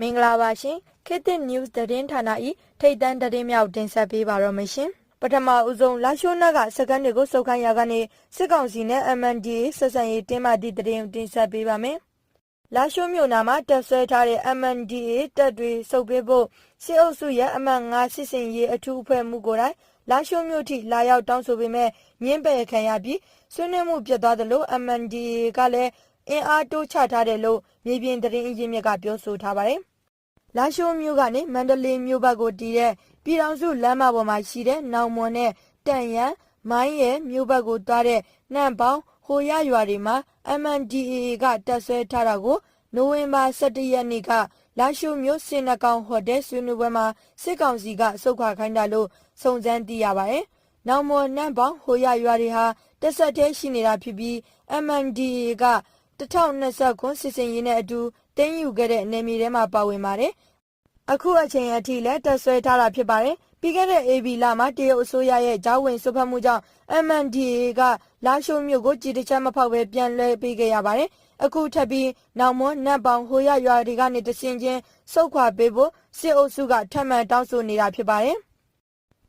မင်္ဂလာပါရှင်ခေတ်သစ် news သတင်းဌာန၏ထိတ်တန့်သတင်းများကိုတင်ဆက်ပေးပါတော့မရှင်ပထမဦးဆုံးလာရှိုးနက်ကစကန်တွေကိုစုပ်ခိုင်းရာကနေစစ်ကောင်စီနဲ့ MNDA ဆက်ဆံရေးတင်းမာသည့်သတင်းကိုတင်ဆက်ပေးပါမယ်လာရှိုးမြို့နာမှာတက်ဆွဲထားတဲ့ MNDA တပ်တွေစုပ်ပေးဖို့စစ်အုပ်စုရဲ့အမှတ်9စစ်စင်ရေးအထူးအဖွဲ့မှုကိုယ်တိုင်လာရှိုးမြို့ထိလာရောက်တောင်းဆိုပေမဲ့ညင်းပယ်ခံရပြီး ဆွေးနွေးမှုပြတ်သွားသလို MNDA ကလည်းအင်အားတိုးချထားတယ်လို့မြေပြင်သတင်းအရင်းမြစ်ကပြောဆိုထားပါတယ်။လာရှိုးမြို့ကနေမန္တလေးမြို့ဘက်ကိုတည်တဲ့ပြည်တော်စုလမ်းမပေါ်မှာရှိတဲ့နောင်မွန်နဲ့တန်ရန်မိုင်းရဲ့မြို့ဘက်ကိုသွားတဲ့နှံပေါင်းဟိုရရွာတွေမှာ MNDAA ကတက်ဆွဲထားတာကိုနိုဝင်ဘာ17ရက်နေ့ကလာရှိုးမြို့စင်နကောင်ဟိုတယ်ဆွေးနွေးပွဲမှာစစ်ကောင်စီကစုခွာခိုင်းတာလို့စုံစမ်းသိရပါတယ်။နောင်မော်နှံပေါင်းဟိုရရွာတွေဟာ တက်ဆက်သေးရှိနေတာဖြစ်ပြီး MNDAA က2020ခုစစ်စင်ရေးနဲ့အတူတင်းယူခဲ့တဲ့အနေမီထဲမှာပါဝင်ပါတယ်။အခုအချိန်အထိလည်းတက်ဆွဲထားတာဖြစ်ပါတယ်။ပြီးခဲ့တဲ့ AB လမှာတရုတ်အစိုးရရဲ့ဂျောင်းဝင်စုဖက်မှုကြောင့် MNDAA ကလာရှိုးမြို့ကိုကြည်တချမ်းမဖောက်ပဲပြန်လဲပေးခဲ့ရပါတယ်။အခုထပ်ပြီးနောင်မွန်းနတ်ပေါင်ဟိုရရွာတွေကနေတဆင်ချင်းစုတ်ခွာပေးဖို့စစ်အုပ်စုကထပ်မံတောင်းဆိုနေတာဖြစ်ပါတယ်။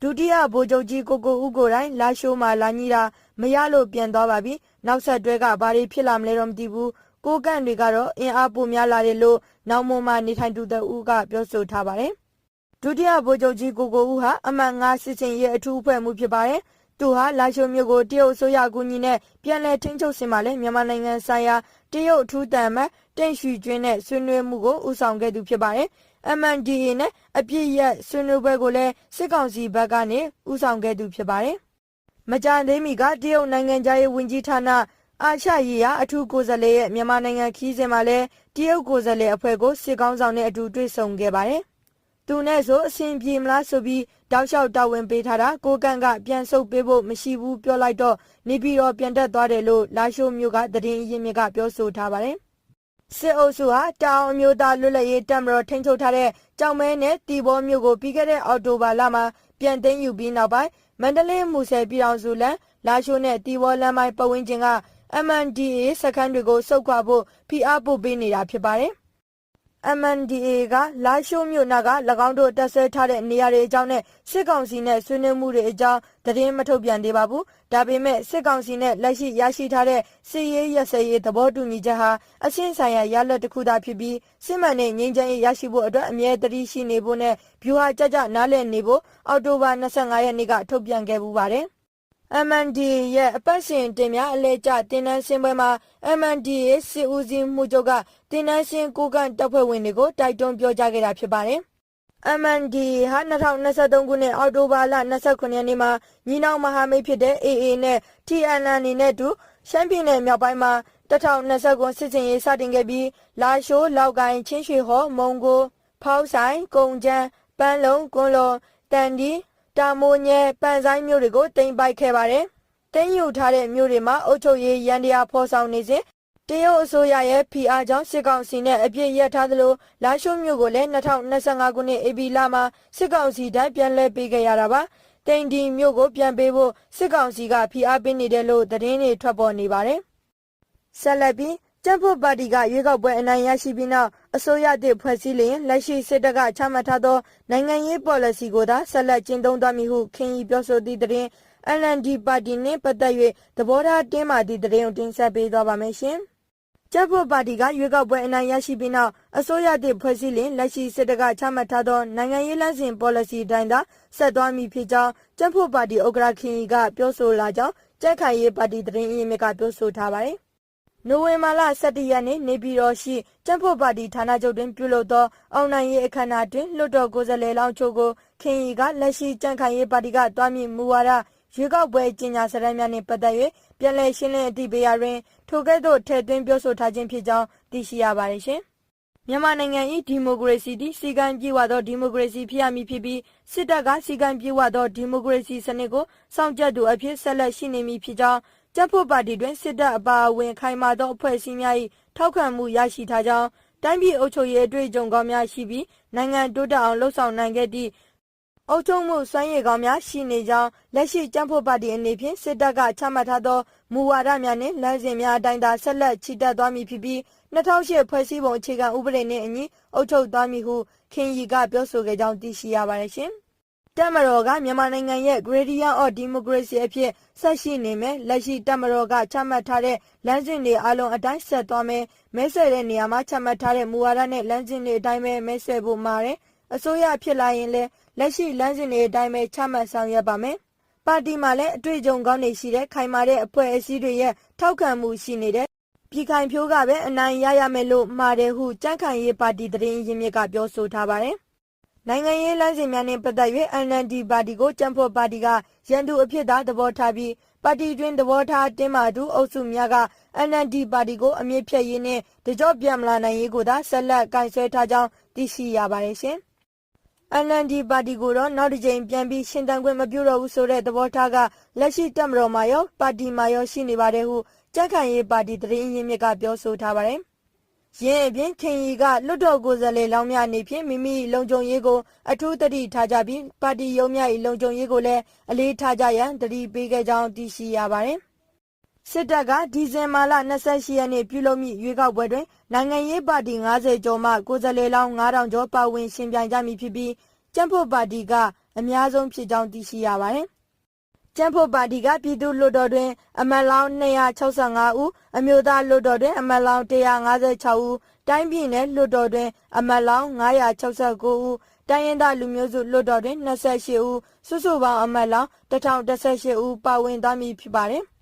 ဒုတိယဗိုလ်ချုပ်ကြီးကိုကိုဦးကိုယ်တိုင်လာရှိုးမှာလာညီတာမရလို့ပြန်သွားပါပြီ။နောက်ဆက်တွဲကဘာတွေဖြစ်လာမလဲတော့မသိဘူး။ကိုကန့်တွေကတော့အင်အားပိုများလာတယ်လို့နောင်မွန်မှာနေထိုင်သူတဦးကပြောဆိုထားပါတယ်။ဒုတိယဗိုလ်ချုပ်ကြီးကိုကိုဦးဟာအမှန်၅စစ်စင်ရဲ့အထူးအဖွဲ့မှုဖြစ်ပါတယ်။သူဟာလာရှိုးမြို့ကိုတရုတ်အစိုးရအကူအညီနဲ့ပြန်လည်ထိန်းချုပ်စင်မှာလဲမြန်မာနိုင်ငံဆိုင်ရာတရုတ်အထူးတန်မတ်တိန့်ရွှေကျွင်းနဲ့ဆွေးနွေးမှုကိုဦးဆောင်ခဲ့သူဖြစ်ပါတယ်။ MNDA နဲ့အပြစ်ရက်ဆွေးနွေးပွဲကိုလည်းစစ်ကောင်စီဘက်ကနေဦးဆောင်ခဲ့သူဖြစ်ပါတယ်။မကြသေးမီကတရုတ်နိုင်ငံသားရေးဝန်ကြီးဌာနအာရှရေးရာအထူးကိုယ်စားလှယ်ရဲ့မြန်မာနိုင်ငံခီးစဉ်မှာလဲတရုတ်ကိုယ်စားလှယ်အဖွဲ့ကိုစစ်ကောင်းဆောင်နဲ့အတူတွေ့ဆုံခဲ့ပါတယ်။သူနဲ့ဆိုအဆင်ပြေမလားဆိုပြီးတောက်လျှောက်တာဝန်ပေးထားတာကိုကန့်ကပြန်ဆုပ်ပေးဖို့မရှိဘူးပြောလိုက်တော့နေပြည်တော်ပြန်တက်သွားတယ်လို့လာရှိုးမျိုးကသတင်းရင်းမြစ်ကပြောဆိုထားပါတယ်။ စစ်အုပ်စုဟာတောင်အမျိုးသားလွတ်လပ်ရေးတပ်မတော်ထိန်းချုပ်ထားတဲ့ကြောင်မဲနဲ့တီဘောမျိုးကိုပြီးခဲ့တဲ့အောက်တိုဘာလမှာပြန်သိမ်းယူပြီးနောက်ပိုင်းမန္တလေးမူဆယ်ပြည်တော်စုလန်လာရှိုးနဲ့တီဘောလမ်းပိုင်းပတ်ဝန်းကျင်က MNDA စခန်းတွေကိုစုပ်ခွာဖို့ဖိအားပို့ပေးနေတာဖြစ်ပါတယ်။ MNDA ကလာရှိုးမြို့နာက၎င်းတို့တက်ဆွဲထားတဲ့နေရာတွေအကြောင်းနဲ့စစ်ကောင်စီနဲ့ဆွေးနွေးမှုတွေအကြောင်းသတင်းမထုတ်ပြန်သေးပါဘူး။ဒါပေမဲ့စစ်ကောင်စီနဲ့လက်ရှိရရှိထားတဲ့စစ်ရေးရစရေးသဘောတူညီချက်ဟာအရှင်းဆိုင်ရာရလဒ်တစ်ခုသာဖြစ်ပြီးစစ်မှန်တဲ့ငြိမ်းချမ်းရေးရရှိဖို့အတွက်အမြဲတမ်းရှိနေဖို့နဲ့ဗျူဟာကြကြနားလည်နေဖို့အောက်တိုဘာ25ရက်နေ့ကထုတ်ပြန်ခဲ့ပူပါတယ်။ MNDA ရဲ့အပတ်စဉ်တင်များအလဲကျတင်နန်းစင်ပွဲမှာ MNDA စစ်ဦးစီးမှုချုပ်ကတင်နန်းစင်ကိုကန့်တပ်ဖွဲ့ဝင်တွေကိုတိုက်တွန်းပြောကြားခဲ့တာဖြစ်ပါတယ်။ MNDA ဟာ2023ခုနှစ်အောက်တိုဘာလ29ရက်နေ့မှာညီနောင်မဟာမိတ်ဖြစ်တဲ့ AA နဲ့ TNN နဲ့တူရှမ်းပြည်နယ်မြောက်ပိုင်းမှာ2029စစ်စင်ရေးစတင်ခဲ့ပြီးလာရှိုးလောက်ကိုင်းချင်းရွှေဟော်မုံကိုဖောက်ဆိုင်ကုံကျန်းပန်းလုံးကွန်းလော်တန်ဒီ တာမိုးညဲပန်ဆိုင်မျိုးတွေကိုတင်ပိုက်ခဲ့ပါတယ်။တင်ယူထားတဲ့မျိုးတွေမှာအုတ်ချုပ်ရေးရန်တရားဖော်ဆောင်နေစဉ်တရုတ်အစိုးရရဲ့ PR ကြောင့်စစ်ကောင်စီနဲ့အပြစ်ရက်ထားသလိုလာရှိုးမျိုးကိုလည်း2025ခုနှစ် AB လမှာစစ်ကောင်စီတိုင်းပြန်လဲပေးခဲ့ရတာပါ။တိန်ဒီမျိုးကိုပြန်ပေးဖို့စစ်ကောင်စီက PR ပေးနေတယ်လို့သတင်းတွေထွက်ပေါ်နေပါတယ်။ဆက်လက်ပြီး ကျန်းဖို့ပါတီကရွေးကောက်ပွဲအနိုင်ရရှိပြီးနောက်အစိုးရသစ်ဖွဲ့စည်းလျင်လက်ရှိစစ်တပ်ကချမှတ်ထားသောနိုင်ငံရေး policy ကိုသာဆက်လက်ကျင့်သုံးသွားမည်ဟုခင်ဤပြောဆိုသည့်တွင် LND ပါတီနှင့်ပတ်သက်၍သဘောထားတင်းမာသည့်တွင်တင်ဆက်ပေးသွားပါမယ်ရှင်။ကျန်းဖို့ပါတီကရွေးကောက်ပွဲအနိုင်ရရှိပြီးနောက်အစိုးရသစ်ဖွဲ့စည်းလျင်လက်ရှိစစ်တပ်ကချမှတ်ထားသောနိုင်ငံရေးလမ်းစဉ် policy အတိုင်းသာဆက်သွားမည်ဖြစ်ကြောင်းကျန်းဖို့ပါတီဥက္ကဋ္ဌခင်ဤကပြောဆိုလာကြောင်းကြက်ခိုင်ရေးပါတီတွင်အင်းမြစ်ကပြောဆိုထားပါတယ်။ နိုဝင်ဘာလ17ရက်နေ့နေပြည်တော်ရှိကျန်းဖို့ပါတီဌာနချုပ်တွင်ပြုလုပ်သောအောင်နိုင်ရေးအခမ်းအနားတွင်လွှတ်တော်ကိုယ်စားလှယ်လောင်းချို့ကိုခင်ရီကလက်ရှိကြံ့ခိုင်ရေးပါတီကတွားမြင့်မူဝါဒရွေးကောက်ပွဲကြီးညာစရမ်းများနှင့်ပတ်သက်၍ပြည်내ရှင်းလင်းအသိပေးရာတွင်ထိုကဲ့သို့ထည့်သွင်းပြောဆိုထားခြင်းဖြစ်ကြောင်းသိရှိရပါတယ်ရှင်။မြန်မာနိုင်ငံ၏ဒီမိုကရေစီသည်စီကံပြေဝသောဒီမိုကရေစီဖြစ်ရမည်ဖြစ်ပြီးစစ်တပ်ကစီကံပြေဝသောဒီမိုကရေစီစနစ်ကိုစောင့်ကြပ်သူအဖြစ်ဆက်လက်ရှိနေမည်ဖြစ်ကြောင်း ကြက်ဖို့ပါတီတွင်စစ်တပ်အပါအဝင်ခိုင်မာသောအဖွဲ့အစည်းများ၏ထောက်ခံမှုရရှိထားကြောင်းတိုင်းပြည်အုပ်ချုပ်ရေးအတွေ့အကြုံကောင်းများရှိပြီးနိုင်ငံတိုးတက်အောင်လှုပ်ဆောင်နိုင်ခဲ့သည့်အုပ်ချုပ်မှုစွမ်းရည်ကောင်းများရှိနေကြောင်းလက်ရှိကြံ့ဖို့ပါတီအနေဖြင့်စစ်တပ်ကချမှတ်ထားသောမူဝါဒများနှင့်လမ်းစဉ်များအတိုင်းသာဆက်လက်ချီတက်သွားမည်ဖြစ်ပြီး2008ဖွဲ့စည်းပုံအခြေခံဥပဒေနှင့်အညီအုပ်ချုပ်သွားမည်ဟုခင်ရီကပြောဆိုခဲ့ကြောင်းသိရှိရပါတယ်ရှင်။ တက်မတော်ကမြန်မာနိုင်ငံရဲ့ Gradient of Democracy အဖြစ်ဆက်ရှိနေမယ်လက်ရှိတက်မတော်ကချမှတ်ထားတဲ့လမ်းစဉ်တွေအလုံးအတိုင်းဆက်သွားမယ်မဲဆွယ်တဲ့နေရာမှာချမှတ်ထားတဲ့မူဝါဒနဲ့လမ်းစဉ်တွေအတိုင်းပဲမဲဆွယ်ဖို့မှာတယ်အစိုးရဖြစ်လာရင်လည်းလက်ရှိလမ်းစဉ်တွေအတိုင်းပဲချမှတ်ဆောင်ရွက်ပါမယ်။ပါတီမှာလည်းအတွေ့အကြုံကောင်းတွေရှိတဲ့ခိုင်မာတဲ့အဖွဲ့အစည်းတွေရဲ့ထောက်ခံမှုရှိနေတဲ့ပြည်ခိုင်ဖြိုးကပဲအနိုင်ရရမယ်လို့မှာတယ်ဟုကြန့်ခိုင်ရေးပါတီသတင်းရင်းမြစ်ကပြောဆိုထားပါတယ်။ နိုင်ငံရေးလမ်းစဉ်များနဲ့ပတ်သက်၍ NLD ပါတီကိုကြံ့ဖို့ပါတီကရန်သူအဖြစ်သာသဘောထားပြီးပါတီတွင်သဘောထားတင်းမာသူအုပ်စုများက NLD ပါတီကိုအမြင့်ဖြတ်ရေးနဲ့တကြော့ပြန်မလာနိုင်ရေးကိုသာဆက်လက်ကင်ဆယ်ထားကြောင်းသိရှိရပါတယ်ရှင်။ NLD ပါတီကိုတော့နောက်တစ်ကြိမ်ပြန်ပြီးရှင်းတန်ခွင့်မပြုတော့ဘူးဆိုတဲ့သဘောထားကလက်ရှိတက်မတော်မှာရောပါတီမှာရောရှိနေပါတယ်ဟုကြက်ခံရေးပါတီသတင်းရင်းမြစ်ကပြောဆိုထားပါတယ်။ ရင်းအပြင်ခင်ရီကလွတ်တော်ကိုယ်စားလှယ်လောင်းများအနေဖြင့်မိမိလုံခြုံရေးကိုအထူးတတိထားကြပြီးပါတီရုံးများ၏လုံခြုံရေးကိုလည်းအလေးထားကြရန်တတိပေးခဲ့ကြောင်းသိရှိရပါတယ်။စစ်တပ်ကဒီဇင်ဘာလ28ရက်နေ့ပြုလုပ်မိရွေးကောက်ပွဲတွင်နိုင်ငံရေးပါတီ90ကျော်မှကိုယ်စားလှယ်လောင်း9000ကျော်ပါဝင်ရှင်ပြိုင်ကြမည်ဖြစ်ပြီးကျန်းဖို့ပါတီကအများဆုံးဖြစ်ကြောင်းသိရှိရပါတယ်။ ကျန်းဖို့ပါတီကပြည်သူ့လွှတ်တော်တွင် အမတ်လောင်း265ဦးအမျိုးသားလွှတ်တော်တွင် အမတ်လောင်း156ဦးတိုင်းပြည်နယ်လွှတ်တော်တွင် အမတ်လောင်း969ဦးတိုင်းရင်းသားလူမျိုးစုလွှတ်တော်တွင်28ဦးစုစုပေါင်းအမတ်လောင်း1018ဦးပါဝင်သွားမည်ဖြစ်ပါတယ်။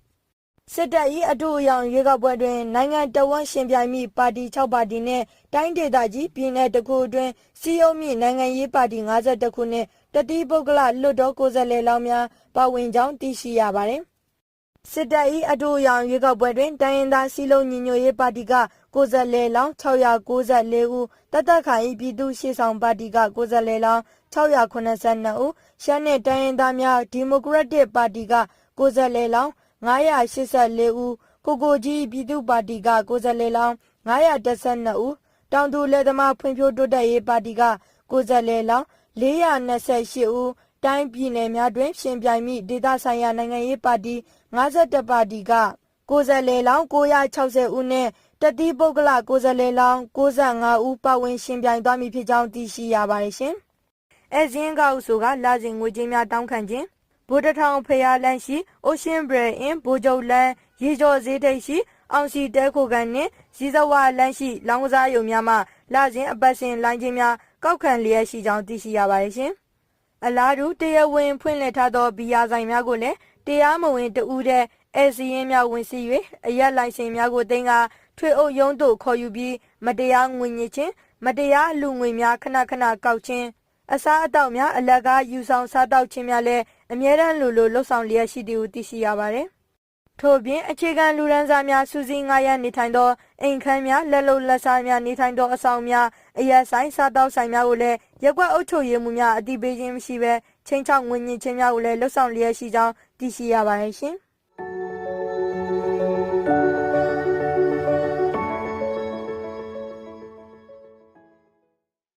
စစ်တပ်၏အထူးအယောင်ရွေးကောက်ပွဲတွင်နိုင်ငံတော်ဝန်ရှင်ပြိုင်မိပါတီ6ပါတီနှင့်တိုင်းဒေသကြီးပြည်내တစ်ခုအတွင်းစီယုံမြင့်နိုင်ငံရေးပါတီ52ခုနှင့် တတိပုဂ္ဂလလွတ်တော်ကိုယ်စားလှယ်လောင်းများပါဝင်ကြောင်းသိရှိရပါသည်စစ်တပ်၏အထူးအယောင်ရွေးကောက်ပွဲတွင်တိုင်းရင်းသားစီလုံးညီညွတ်ရေးပါတီကကိုယ်စားလှယ်လောင်း694ဦးတသက်ခိုင်ပြည်သူ့ရှေ့ဆောင်ပါတီကကိုယ်စားလှယ်လောင်း682ဦးရှမ်းနယ်တိုင်းရင်းသားများဒီမိုကရက်တစ်ပါတီကကိုယ်စားလှယ်လောင်း984ဦးကိုကိုကြီးပြည်သူ့ပါတီကကိုယ်စားလှယ်လောင်း912ဦးတောင်သူလယ်သမားဖွံ့ဖြိုးတိုးတက်ရေးပါတီကကိုယ်စားလှယ်လောင်း 428ဦးတိုင်းပြည်နယ်များတွင်ရှင်ပြိုင်မိဒေသဆိုင်ရာနိုင်ငံရေးပါတီ51ပါတီကကိုယ်စားလှယ်လောင်း960ဦးနဲ့တတိပုဂ္ဂလကိုယ်စားလှယ်လောင်း65ဦးပါဝင်ရှင်ပြိုင်သွားမည်ဖြစ်ကြောင်းသိရှိရပါတယ်ရှင်။အဲဇင်းကောက်ဆိုကလာစဉ်ငွေကြေးများတောင်းခံခြင်းဗိုလ်တထောင်ဖျားလန်းရှိ Ocean Brain in ဘိုးကျုပ်လန်းရေကျော်ဈေးထိပ်ရှိ အောင်စီတဲခိုကန်နှင့်ဇီဇဝလန်းရှိလောင်းကစားရုံများမှလာစဉ်အပတ်စဉ်လိုင်းချင်းများ ကောက်ခံလျက်ရှိကြောင်းသိရှိရပါတယ်ရှင်။အလားတူတရားဝင်ဖွင့်လှစ်ထားသောဘီယာဆိုင်များကိုလည်းတရားမဝင်တဦးတဲ့အဲစီရင်များဝင်စီ၍အရက်လိုင်စင်များကိုတင်ကထွေအုပ်ရုံးသို့ခေါ်ယူပြီးမတရားငွေညစ်ခြင်းမတရားလူငွေများခဏခဏကောက်ခြင်းအစားအသောက်များအလကားယူဆောင်စားတောက်ခြင်းများလည်းအမြဲတမ်းလိုလိုလှုပ်ဆောင်လျက်ရှိသည်ဟုသိရှိရပါတယ်။ ထို့ပြင်အခြေခံလူရန်စားများစူးစီးငားရမ်းနေထိုင်သောအိမ်ခန်းများလက်လုံလက်စားများနေထိုင်သောအဆောင်များအရက်ဆိုင်စားတောက်ဆိုင်များကိုလည်းရက်ွက်အုပ်ချုပ်ရေးမှုများအတိပေးခြင်းမရှိဘဲချင်းချောက်ငွေညင်ခြင်းများကိုလည်းလှုပ်ဆောင်လျက်ရှိကြောင်းသိရှိရပါတယ်ရှင်။